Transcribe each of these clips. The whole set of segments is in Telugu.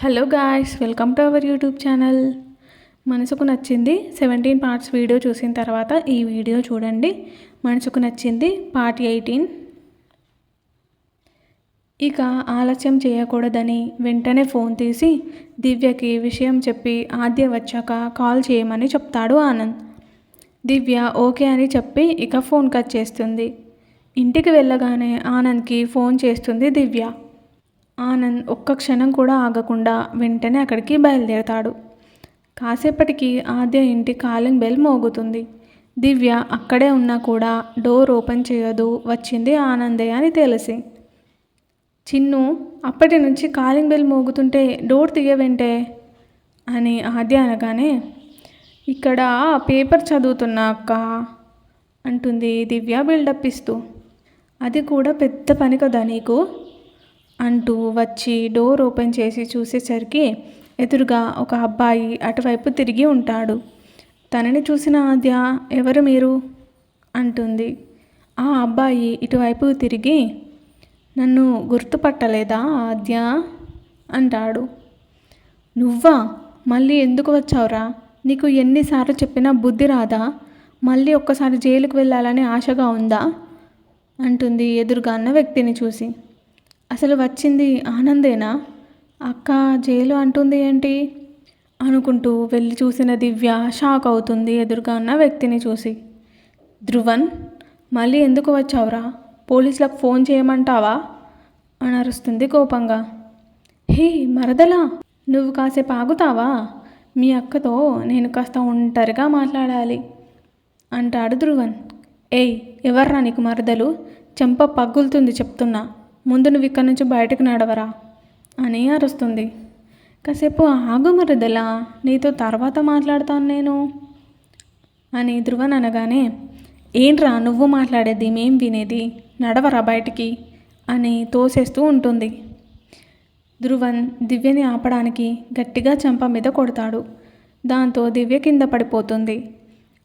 Hello guys welcome to our YouTube channel మనసుకు నచ్చింది సెవెంటీన్ పార్ట్స్ వీడియో చూసిన తర్వాత ఈ వీడియో చూడండి. మనసుకు నచ్చింది పార్ట్ ఎయిటీన్ ఇక ఆలస్యం చేయకూడదని వెంటనే ఫోన్ తీసి దివ్యకి విషయం చెప్పి ఆద్య వచ్చాక కాల్ చేయమని చెప్తాడు ఆనంద్. దివ్య ఓకే అని చెప్పి ఇక ఫోన్ కట్ చేస్తుంది. ఇంటికి వెళ్ళగానే ఆనంద్కి ఫోన్ చేస్తుంది దివ్య. ఆనంద్ ఒక్క క్షణం కూడా ఆగకుండా వెంటనే అక్కడికి బయలుదేరతాడు. కాసేపటికి ఆద్య ఇంటి కాలింగ్ బెల్ మోగుతుంది. దివ్య అక్కడే ఉన్నా కూడా డోర్ ఓపెన్ చేయదు వచ్చింది ఆనందే అని తెలిసి. చిన్ను అప్పటి నుంచి కాలింగ్ బెల్ మోగుతుంటే డోర్ తీయవెంటే? అని ఆద్య అనగానే ఇక్కడ పేపర్ చదువుతున్నా అక్క అంటుంది దివ్య బిల్డప్ ఇస్తూ. అది కూడా పెద్ద పని కదా నీకు? అంటూ వచ్చి డోర్ ఓపెన్ చేసి చూసేసరికి ఎదురుగా ఒక అబ్బాయి అటువైపు తిరిగి ఉంటాడు. తనని చూసిన ఆద్య ఎవరు మీరు అంటుంది. ఆ అబ్బాయి ఇటువైపు తిరిగి నన్ను గుర్తుపట్టలేదా ఆద్య అంటాడు. నువ్వా? మళ్ళీ ఎందుకు వచ్చావురా? నీకు ఎన్నిసార్లు చెప్పినా బుద్ధి రాదా? మళ్ళీ ఒక్కసారి జైలుకు వెళ్ళాలని ఆశగా ఉందా అంటుంది ఎదురుగా అన్న వ్యక్తిని చూసి. అసలు వచ్చింది ఆనందేనా? అక్క జైలు అంటుంది ఏంటి? అనుకుంటూ వెళ్ళి చూసిన దివ్య షాక్ అవుతుంది ఎదురుగా ఉన్న వ్యక్తిని చూసి. ధ్రువన్ మళ్ళీ ఎందుకు వచ్చావురా? పోలీసులకు ఫోన్ చేయమంటావా? అని అరుస్తుంది కోపంగా. హే మరదలా? నువ్వు కాసేపు ఆగుతావా? మీ అక్కతో నేను కాస్త ఒంటరిగా మాట్లాడాలి అంటాడు ధ్రువన్. ఏయ్ ఎవర్రా నీకు మరదలు? చెంప పగులుతుంది చెప్తున్నా. ముందు నువ్వు ఇక్కడి నుంచి బయటకు నడవరా? అని అరుస్తుంది. కాసేపు ఆగు మరదలా నీతో తర్వాత మాట్లాడతాను నేను. అని ధ్రువన్ అనగానే ఏంట్రా నువ్వు మాట్లాడేది మేం వినేది? నడవరా బయటికి? అని తోసేస్తూ ఉంటుంది. ధ్రువన్ దివ్యని ఆపడానికి గట్టిగా చెంప మీద కొడతాడు. దాంతో దివ్య కింద పడిపోతుంది.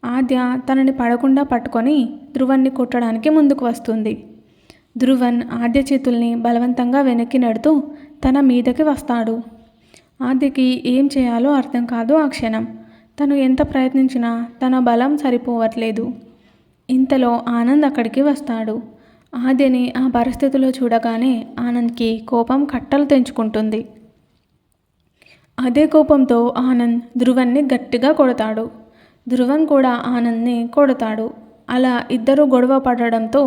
ఆద్య తనని పడకుండా పట్టుకొని ధ్రువన్ని కొట్టడానికి ముందుకు వస్తుంది. ధ్రువన్ ఆద్య చేతుల్ని బలవంతంగా వెనక్కి నెడుతూ తన మీదకి వస్తాడు. ఆద్యకి ఏం చేయాలో అర్థం కాదు ఆ క్షణం. తను ఎంత ప్రయత్నించినా తన బలం సరిపోవట్లేదు. ఇంతలో ఆనంద్ అక్కడికి వస్తాడు. ఆద్యని ఆ పరిస్థితిలో చూడగానే ఆనంద్కి కోపం కట్టలు తెంచుకుంటుంది. అదే కోపంతో ఆనంద్ ధ్రువన్ని గట్టిగా కొడతాడు. ధ్రువన్ కూడా ఆనంద్ని కొడతాడు. అలా ఇద్దరు గొడవ పడడంతో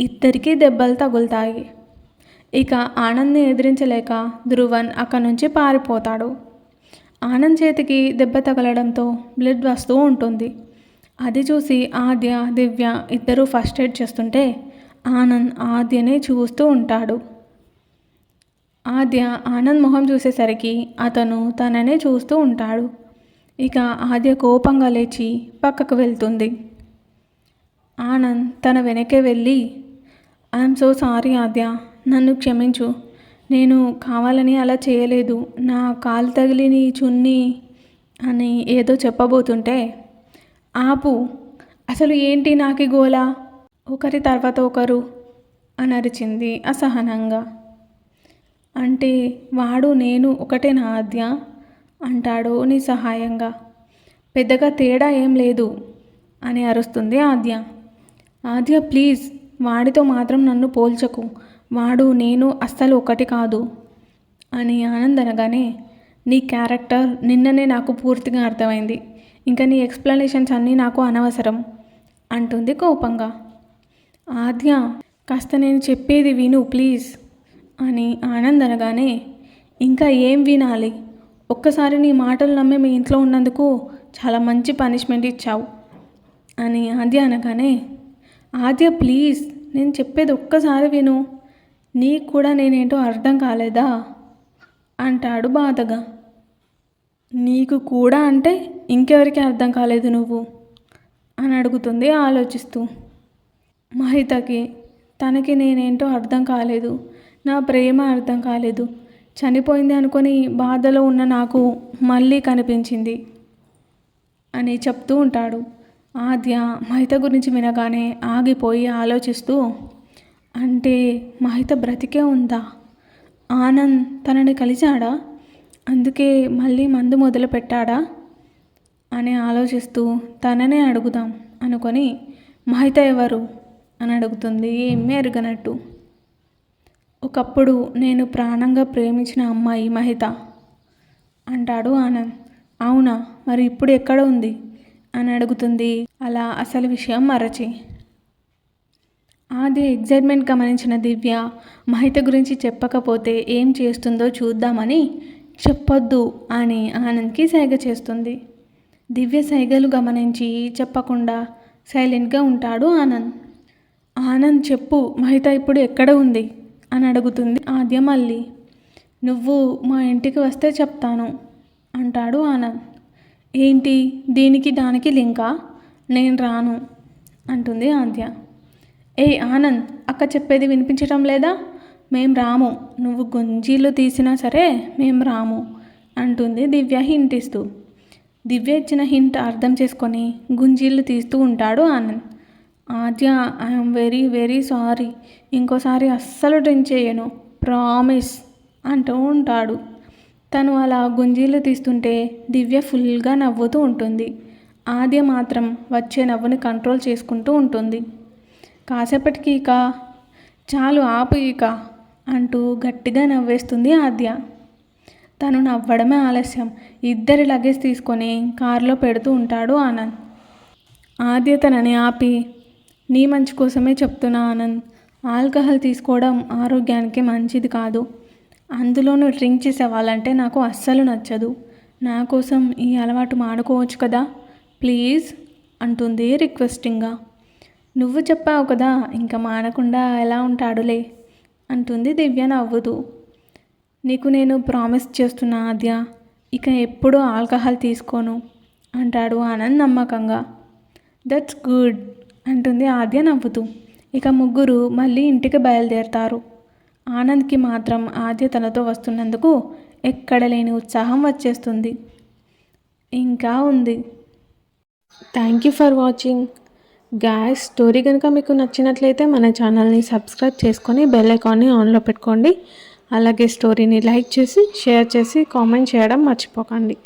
ఇద్దరికీ దెబ్బలు తగులుతాయి. ఇక ఆనంద్ని ఎదిరించలేక ధ్రువన్ అక్కడి నుంచి పారిపోతాడు. ఆనంద్ చేతికి దెబ్బ తగలడంతో బ్లడ్ వస్తూ ఉంటుంది. అది చూసి ఆద్య దివ్య ఇద్దరూ ఫస్ట్ ఎయిడ్ చేస్తుంటే ఆనంద్ ఆద్యనే చూస్తూ ఉంటాడు. ఆద్య ఆనంద్ మొహం చూసేసరికి అతను తననే చూస్తూ ఉంటాడు. ఇక ఆద్య కోపంగా లేచి పక్కకు వెళ్తుంది. ఆనంద్ తన వెనకే వెళ్ళి ఐఎమ్ సో సారీ ఆద్య నన్ను క్షమించు. నేను కావాలని అలా చేయలేదు. నా కాలు తగిలి నీ చున్ని అని ఏదో చెప్పబోతుంటే ఆపు. అసలు ఏంటి నాకి గోలా? ఒకరి తర్వాత ఒకరు అని అరిచింది అసహనంగా. అంటే వాడు నేను ఒకటే నా ఆద్య? అంటాడు నిస్సహాయంగా. పెద్దగా తేడా ఏం లేదు అని అరుస్తుంది ఆద్య. ఆద్య ప్లీజ్ వాడితో మాత్రం నన్ను పోల్చకు. వాడు నేను అస్సలు ఒకటి కాదు. అని ఆనంద్ అనగానే నీ క్యారెక్టర్ నిన్ననే నాకు పూర్తిగా అర్థమైంది. ఇంకా నీ ఎక్స్ప్లెనేషన్స్ అన్నీ నాకు అనవసరం అంటుంది కోపంగా. ఆద్య కాస్త నేను చెప్పేది విను ప్లీజ్ అని ఆనంద్ అనగానే ఇంకా ఏం వినాలి? ఒక్కసారి నీ మాటలు నమ్మి మీ ఇంట్లో ఉన్నందుకు చాలా మంచి పనిష్మెంట్ ఇచ్చావు. అని ఆద్య అనగానే ఆద్య ప్లీజ్ నేను చెప్పేది ఒక్కసారి విను. నీకు కూడా నేనేంటో అర్థం కాలేదా? అంటాడు బాధగా. నీకు కూడా అంటే ఇంకెవరికి అర్థం కాలేదు నువ్వు? అని అడుగుతుంది ఆలోచిస్తూ. మహితకి తనకి నేనేంటో అర్థం కాలేదు. నా ప్రేమ అర్థం కాలేదు. చనిపోయింది అనుకొని బాధలో ఉన్న నాకు మళ్ళీ కనిపించింది అని చెప్తూ ఉంటాడు. ఆద్య మహిత గురించి వినగానే ఆగిపోయి ఆలోచిస్తూ అంటే మహిత బ్రతికే ఉందా? ఆనంద్ తనని కలిశాడా? అందుకే మళ్ళీ మందు మొదలు పెట్టాడా అని ఆలోచిస్తూ తననే అడుగుదాం అనుకొని మహిత ఎవరు? అని అడుగుతుంది ఏమీ ఎరగనట్టు ఒకప్పుడు నేను ప్రాణంగా ప్రేమించిన అమ్మాయి మహిత అంటాడు ఆనంద్. అవునా? మరి ఇప్పుడు ఎక్కడ ఉంది? అని అడుగుతుంది అలా అసలు విషయం మరచి. ఆది ఎగ్జైట్మెంట్ గమనించిన దివ్య మహిత గురించి చెప్పకపోతే ఏం చేస్తుందో చూద్దామని చెప్పొద్దు అని ఆనంద్కి సైగ చేస్తుంది. దివ్య సైగలు గమనించి చెప్పకుండా సైలెంట్గా ఉంటాడు ఆనంద్. ఆనంద్ చెప్పు మహిత ఇప్పుడు ఎక్కడ ఉంది? అని అడుగుతుంది ఆద్య మళ్ళీ. నువ్వు మా ఇంటికి వస్తే చెప్తాను అంటాడు ఆనంద్. ఏంటి? దీనికి దానికి లింకా? నేను రాను అంటుంది ఆద్య ఏ ఆనంద్ అక్క చెప్పేది వినిపించటం లేదా? మేం రాము నువ్వు గుంజీలు తీసినా సరే మేం రాము అంటుంది దివ్య హింట్ ఇస్తూ దివ్య ఇచ్చిన హింట్ అర్థం చేసుకొని గుంజీలు తీస్తూ ఉంటాడు Anand. Aadya I am very very sorry ఇంకోసారి అస్సలు డ్రింక్ చేయను ప్రామిస్ అంటూ ఉంటాడు. తను అలా గుంజీలు తీస్తుంటే దివ్య ఫుల్గా నవ్వుతూ ఉంటుంది. ఆద్య మాత్రం వచ్చే నవ్వుని కంట్రోల్ చేసుకుంటూ ఉంటుంది. కాసేపటికి ఇక చాలు ఆపు ఇక అంటూ గట్టిగా నవ్వేస్తుంది ఆద్య. తను నవ్వడమే ఆలస్యం. ఇద్దరి లగేజ్ తీసుకొని కారులో పెడుతూ ఉంటాడు ఆనంద్. ఆద్య తనని ఆపి నీ మంచి కోసమే చెప్తున్నా ఆనంద్. ఆల్కహాల్ తీసుకోవడం ఆరోగ్యానికి మంచిది కాదు. అందులోనూ డ్రింక్ చేసే వాళ్ళంటే నాకు అస్సలు నచ్చదు. నా కోసం ఈ అలవాటు మానుకోవచ్చు కదా? ప్లీజ్ అంటుంది రిక్వెస్టింగ్గా. నువ్వు చెప్పావు కదా ఇంకా మానకుండా ఎలా ఉంటాడులే అంటుంది దివ్య నవ్వుతూ. నీకు నేను ప్రామిస్ చేస్తున్నా ఆద్య ఇక ఎప్పుడూ ఆల్కహాల్ తీసుకోను అంటాడు ఆనంద్ నమ్మకంగా. దట్స్ గుడ్ అంటుంది ఆద్య నవ్వుతూ. ఇక ముగ్గురు మళ్ళీ ఇంటికి బయలుదేరతారు. ఆనంద్కి మాత్రం ఆద్య తనతో వస్తున్నందుకు ఎక్కడ లేని ఉత్సాహం వచ్చేస్తుంది. ఇంకా ఉంది. Thank you for watching gas story కనుక మీకు నచ్చినట్లయితే మన ఛానల్ని సబ్స్క్రైబ్ చేసుకొని బెల్ ఐకాన్ని ఆన్లో పెట్టుకోండి. అలాగే స్టోరీని లైక్ చేసి షేర్ చేసి కామెంట్ చేయడం మర్చిపోకండి.